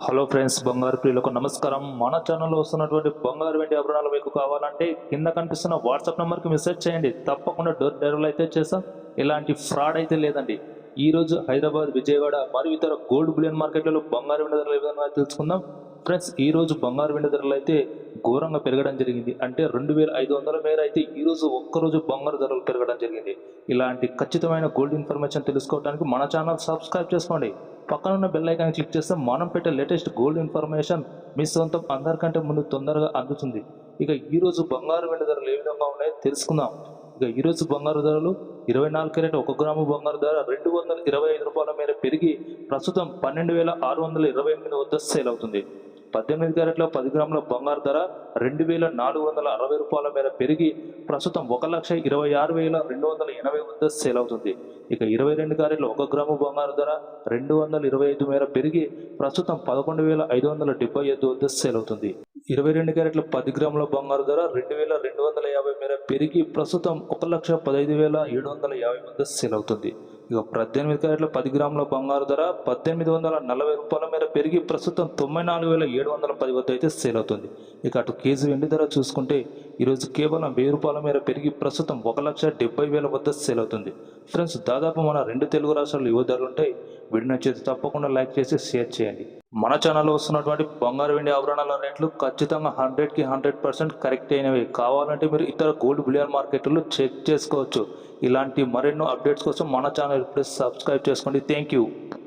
Hello friends బంగారు ప్రియులకు నమస్కారం. మన ఛానల్లో వస్తున్నటువంటి బంగారు వెండి ఆభరణాలు మీకు కావాలంటే కింద కనిపిస్తున్న వాట్సాప్ నెంబర్కి మెసేజ్ చేయండి. తప్పకుండా డోర్ డెలివరీ అయితే చేస్తాం. ఇలాంటి ఫ్రాడ్ అయితే లేదండి. ఈ రోజు హైదరాబాద్ విజయవాడ మరియు ఇతర గోల్డ్ బులియన్ మార్కెట్లలో బంగారు వెండి ధరలు ఏ విధంగా తెలుసుకుందాం. ఫ్రెండ్స్ ఈరోజు బంగారు వెండి ధరలు అయితే ఘోరంగా పెరగడం జరిగింది. అంటే రెండు వేల ఐదు వందల మేర అయితే ఈరోజు రోజు ఒక్కరోజు బంగారు ధరలు పెరగడం జరిగింది. ఇలాంటి ఖచ్చితమైన గోల్డ్ ఇన్ఫర్మేషన్ తెలుసుకోవడానికి మన ఛానల్ సబ్స్క్రైబ్ చేసుకోండి. పక్కన ఉన్న బెల్ ఐకాన్ క్లిక్ చేస్తే మనం పెట్టే లేటెస్ట్ గోల్డ్ ఇన్ఫర్మేషన్ మీ సొంతం అందరికంటే ముందు తొందరగా అందుతుంది. ఇక ఈరోజు బంగారు వెండి ధరలు ఏ విధంగా ఉన్నాయో తెలుసుకుందాం. ఇక ఈరోజు బంగారు ధరలు ఇరవై నాలుగు క్యారెట్ ఒక గ్రాము బంగారు ధర రెండు వందల ఇరవై ఐదు రూపాయల మేర పెరిగి ప్రస్తుతం పన్నెండు వేల ఆరు వందల ఇరవై ఎనిమిది వద్ద సేల్ అవుతుంది. పద్దెనిమిది క్యారెట్లో పది గ్రాముల బంగారు ధర రెండు వేల నాలుగు వందల అరవై రూపాయల మేర పెరిగి ప్రస్తుతం ఒక లక్ష ఇరవై ఆరు వేల రెండు వందల ఎనభై వద్ద సేల్ అవుతుంది ఇక ఇరవై రెండు క్యారెట్ల ఒక గ్రాము బంగారు ధర రెండు వందల ఇరవై ఐదు మేర పెరిగి ప్రస్తుతం పదకొండు వేల ఐదు వందల డెబ్బై ఐదు వద్ద సేల్ అవుతుంది ఇరవై రెండు క్యారెట్ల పది గ్రాముల బంగారు ధర రెండు వేల రెండు వందల యాభై మేర పెరిగి ప్రస్తుతం ఒక లక్ష పదహైదు వేల ఏడు వందల యాభై వద్ద సేల్ అవుతుంది ఇక పద్దెనిమిది క్యారెట్ల పది గ్రాముల బంగారు ధర పద్దెనిమిది వందల నలభై రూపాయల మేర పెరిగి ప్రస్తుతం తొంభై నాలుగు వేల ఏడు వందల పది వద్ద అయితే సేల్ అవుతుంది. ఇక అటు కేజీ వెండి ధర చూసుకుంటే ఈరోజు కేవలం వెయ్యి రూపాయల మేర పెరిగి ప్రస్తుతం ఒక లక్ష డెబ్బై వేల వద్ద సేల్ అవుతుంది. ఫ్రెండ్స్ దాదాపు మన రెండు తెలుగు రాష్ట్రాలు యువ ధరలు ఉంటాయి వీడియో నచ్చితే తప్పకుండా లైక్ చేసి షేర్ చేయండి. మన ఛానల్లో వస్తున్నటువంటి బంగారు వెండి ఆభరణాల రేట్లు ఖచ్చితంగా హండ్రెడ్కి హండ్రెడ్ పర్సెంట్ కరెక్ట్ అయినవి. కావాలంటే మీరు ఇతర గోల్డ్ బిలియన్ మార్కెట్లో చెక్ చేసుకోవచ్చు. ఇలాంటి మరెన్నో అప్డేట్స్ కోసం మన ఛానల్ ప్లీజ్ సబ్స్క్రైబ్ చేసుకోండి. Thank you